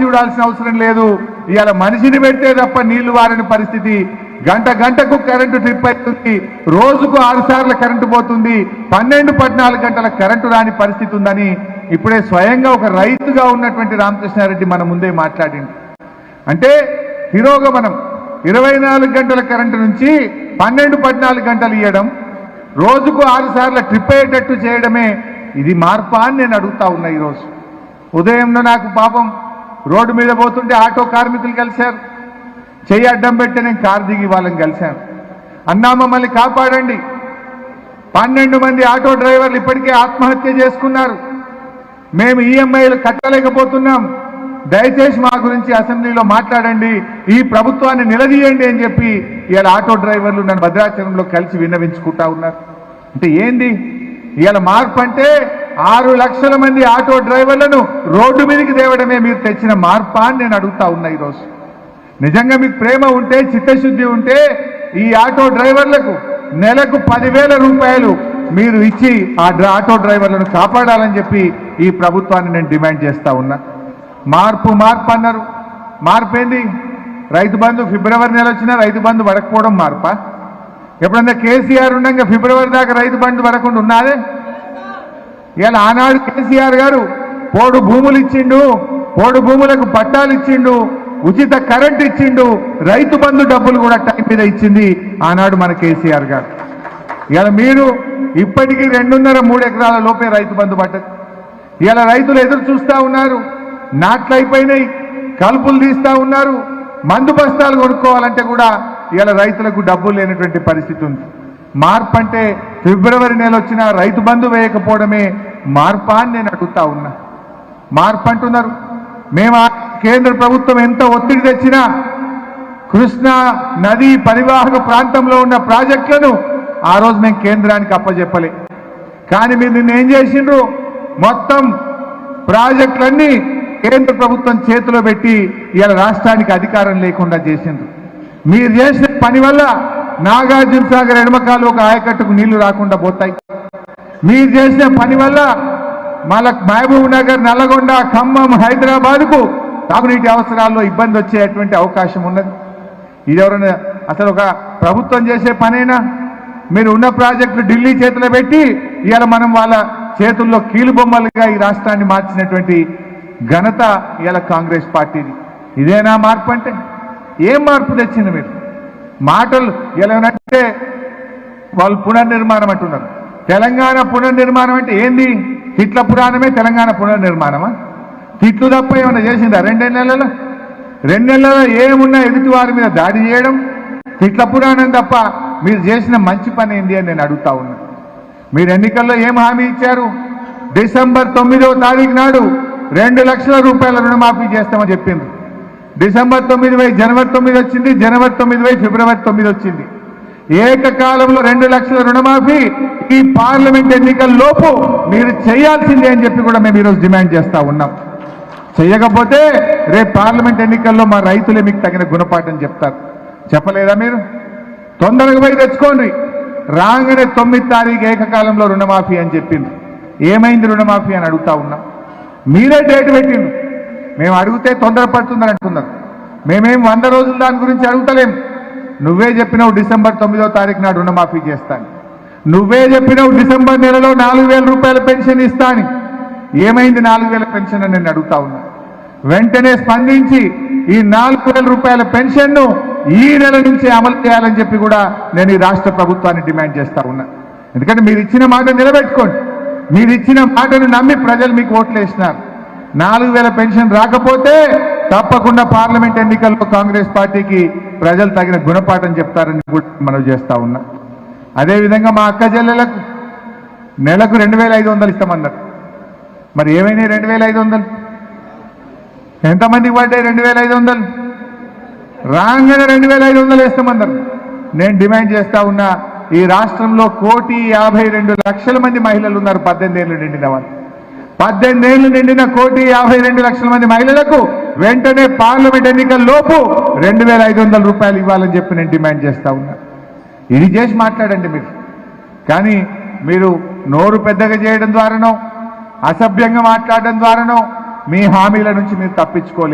చూడాల్సిన అవసరం లేదు. ఇవాళ మనిషిని పెడితే తప్ప నీళ్ళు వారని పరిస్థితి. గంట గంటకు కరెంటు ట్రిప్ అవుతుంది. రోజుకు ఆరు సార్లు కరెంటు పోతుంది. పన్నెండు పద్నాలుగు గంటల కరెంటు రాని పరిస్థితి ఉందని ఇప్పుడే స్వయంగా ఒక రైతుగా ఉన్నటువంటి రామకృష్ణారెడ్డి మన ముందే మాట్లాడింది అంటే తిరోగమనం. ఇరవై నాలుగు గంటల కరెంటు నుంచి పన్నెండు పద్నాలుగు గంటలు ఇవ్వడం రోజుకు ఆరు సార్లు ట్రిప్ అయ్యేటట్టు చేయడమే ఇది మార్పా అని నేను అడుగుతా ఉన్నా ఈరోజు. ఉదయంలో నాకు పాపం రోడ్డు మీద పోతుంటే ఆటో కార్మికులు కలిశారు. చెయ్యి అడ్డం పెట్టి నేను కారు దిగి వాళ్ళని కలిశాను. అన్నా మమ్మల్ని కాపాడండి. పన్నెండు మంది ఆటో డ్రైవర్లు ఇప్పటికే ఆత్మహత్య చేసుకున్నారు. మేము ఈఎంఐలు కట్టలేకపోతున్నాం. దయచేసి మా గురించి అసెంబ్లీలో మాట్లాడండి. ఈ ప్రభుత్వాన్ని నిలదీయండి అని చెప్పి ఇవాళ ఆటో డ్రైవర్లు నన్ను భద్రాచలంలో కలిసి విన్నవించుకుంటా ఉన్నారు. అంటే ఏంది? ఇవాళ మార్పు అంటే ఆరు లక్షల మంది ఆటో డ్రైవర్లను రోడ్డు మీదకి తేవడమే మీరు తెచ్చిన మార్పా అని నేను అడుగుతా ఉన్నా ఈరోజు. నిజంగా మీకు ప్రేమ ఉంటే చిత్తశుద్ధి ఉంటే ఈ ఆటో డ్రైవర్లకు నెలకు పదివేల రూపాయలు మీరు ఇచ్చి ఆ ఆటో డ్రైవర్లను కాపాడాలని చెప్పి ఈ ప్రభుత్వాన్ని నేను డిమాండ్ చేస్తా ఉన్నా. మార్పు మార్పు అన్నారు. మార్పు ఏంది? రైతు బంధు ఫిబ్రవరి నెల వచ్చినా రైతు బంధు పడకపోవడం మార్పా? ఎప్పుడన్నా కేసీఆర్ ఉండగా ఫిబ్రవరి దాకా రైతు బంధు పడకుండా ఉన్నాదే ఇవాళ ఆనాడు కేసీఆర్ గారు పోడు భూములు ఇచ్చిండు పోడు భూములకు పట్టాలు ఇచ్చిండు ఉచిత కరెంట్ ఇచ్చిండు రైతు బంధు డబ్బులు కూడా టైం మీద ఇచ్చింది ఆనాడు మన కేసీఆర్ గారు. ఇవాళ మీరు ఇప్పటికీ రెండున్నర మూడు ఎకరాల లోపే రైతు బంధు పడ్డది. ఇలా రైతులు ఎదురు చూస్తా ఉన్నారు నాట్లు అయిపోయినాయి కలుపులు తీస్తా ఉన్నారు మందు బస్తాలు కొనుక్కోవాలంటే కూడా ఇలా రైతులకు డబ్బులు లేనటువంటి పరిస్థితి ఉంది. మార్పు అంటే ఫిబ్రవరి నెల వచ్చిన రైతు బంధు వేయకపోవడమే మార్పా అని నేను అడుగుతా ఉన్నా. మార్పు అంటున్నారు మేము కేంద్ర ప్రభుత్వం ఎంత ఒత్తిడి తెచ్చినా కృష్ణా నది పరివాహక ప్రాంతంలో ఉన్న ప్రాజెక్టులను ఆ రోజు మేము కేంద్రానికి అప్పచెప్పలే కానీ మీరు నిన్న ఏం చేసిండ్రు? మొత్తం ప్రాజెక్టులన్నీ కేంద్ర ప్రభుత్వం చేతిలో పెట్టి ఇలా రాష్ట్రానికి అధికారం లేకుండా చేసిండ్రు. మీరు చేసిన పని వల్ల నాగార్జున సాగర్ ఎడమకాలు ఒక ఆయకట్టుకు నీళ్ళు రాకుండా పోతాయి. మీరు చేసిన పని వల్ల మళ్ళా మహబూబ్ నగర్ నల్లగొండ ఖమ్మం హైదరాబాద్కు తాగునీటి అవసరాల్లో ఇబ్బంది వచ్చేటువంటి అవకాశం ఉన్నది. ఇది ఎవరైనా అసలు ఒక ప్రభుత్వం చేసే పనేనా? మీరు ఉన్న ప్రాజెక్టులు ఢిల్లీ చేతిలో పెట్టి ఇవాళ మనం వాళ్ళ చేతుల్లో కీలుబొమ్మలుగా ఈ రాష్ట్రాన్ని మార్చినటువంటి ఘనత ఇవాళ కాంగ్రెస్ పార్టీది. ఇదేనా మార్పు అంటే? ఏం మార్పు తెచ్చింది మీరు? మాటలు ఎలాగంటే వాళ్ళు పునర్నిర్మాణం అంటున్నారు. తెలంగాణ పునర్నిర్మాణం అంటే ఏంది? తిట్ల పురాణమే తెలంగాణ పునర్నిర్మాణమా? తిట్లు తప్ప ఏమైనా చేసిందా? రెండే నెలలు రెండు నెలల్లో ఏమున్నా ఎదుటి వారి మీద దాడి చేయడం? తిట్ల పురాణం తప్ప మీరు చేసిన మంచి పని ఏంది అని నేను అడుగుతా ఉన్నా. మీరు ఎన్నికల్లో ఏం హామీ ఇచ్చారు? డిసెంబర్ తొమ్మిదవ తారీఖు నాడు రెండు లక్షల రూపాయల రుణమాఫీ చేస్తామని చెప్పింది డిసెంబర్ తొమ్మిది వై జనవరి తొమ్మిది వచ్చింది జనవరి తొమ్మిది వై ఫిబ్రవరి తొమ్మిది వచ్చింది. ఏకకాలంలో రెండు లక్షల రుణమాఫీ ఈ పార్లమెంట్ ఎన్నికల లోపు మీరు చేయాల్సిందే అని చెప్పి కూడా మేము ఈరోజు డిమాండ్ చేస్తూ ఉన్నాం. చేయకపోతే రేపు పార్లమెంట్ ఎన్నికల్లో మా రైతులే మీకు తగిన గుణపాఠం చెప్తారు. చెప్పలేదా మీరు? తొందరగా పోయి తెచ్చుకోండి. రాగానే తొమ్మిది తారీఖు ఏకకాలంలో రుణమాఫీ అని చెప్పింది ఏమైంది రుణమాఫీ అని అడుగుతా ఉన్నాం. మీరే డేట్ పెట్టింది మేము అడిగితే తొందరపడుతుందని అంటున్నారు మేమేం వంద రోజులు దాని గురించి అడుగుతలేం. నువ్వే చెప్పినావు డిసెంబర్ తొమ్మిదో తారీఖు నాడు రుణమాఫీ చేస్తాను నువ్వే చెప్పినావు డిసెంబర్ నెలలో నాలుగు వేల రూపాయల పెన్షన్ ఇస్తాను ఏమైంది నాలుగు వేల పెన్షన్ అని నేను అడుగుతా ఉన్నా. వెంటనే స్పందించి ఈ నాలుగు వేల రూపాయల పెన్షన్ను ఈ నెల నుంచి అమలు చేయాలని చెప్పి కూడా నేను ఈ రాష్ట్ర ప్రభుత్వాన్ని డిమాండ్ చేస్తా ఉన్నా. ఎందుకంటే మీరు ఇచ్చిన మాట నిలబెట్టుకోండి. మీరు ఇచ్చిన మాటను నమ్మి ప్రజలు మీకు ఓట్లు వేసినారు. నాలుగు వేల పెన్షన్ రాకపోతే తప్పకుండా పార్లమెంట్ ఎన్నికల్లో కాంగ్రెస్ పార్టీకి ప్రజలు తగిన గుణపాఠం చెప్తారని కూడా మనం చేస్తా ఉన్నా. అదేవిధంగా మా అక్క చెల్లెలకు నెలకు రెండు వేల ఐదు వందలు ఇస్తామన్నారు. మరి ఏమైనాయి రెండు వేల ఐదు వందలు? ఎంతమందికి పడ్డాయి రెండు వేల ఐదు వందలు? రాగానే రెండు వేల ఐదు వందలు వేస్తామన్నారు. నేను డిమాండ్ చేస్తా ఉన్నా ఈ రాష్ట్రంలో కోటి యాభై రెండు లక్షల మంది మహిళలు ఉన్నారు పద్దెనిమిది ఏళ్ళు నిండిన వాళ్ళు. పద్దెనిమిది ఏళ్ళు నిండిన కోటి యాభై రెండు లక్షల మంది మహిళలకు వెంటనే పార్లమెంట్ ఎన్నికల లోపు రెండు వేల ఐదు వందల రూపాయలు ఇవ్వాలని చెప్పి నేను డిమాండ్ చేస్తా ఉన్నా. ఇది చేసి మాట్లాడండి మీరు. కానీ మీరు నోరు పెద్దగా చేయడం ద్వారానో అసభ్యంగా మాట్లాడడం ద్వారానో మీ హామీల నుంచి మీరు తప్పించుకోలేరు.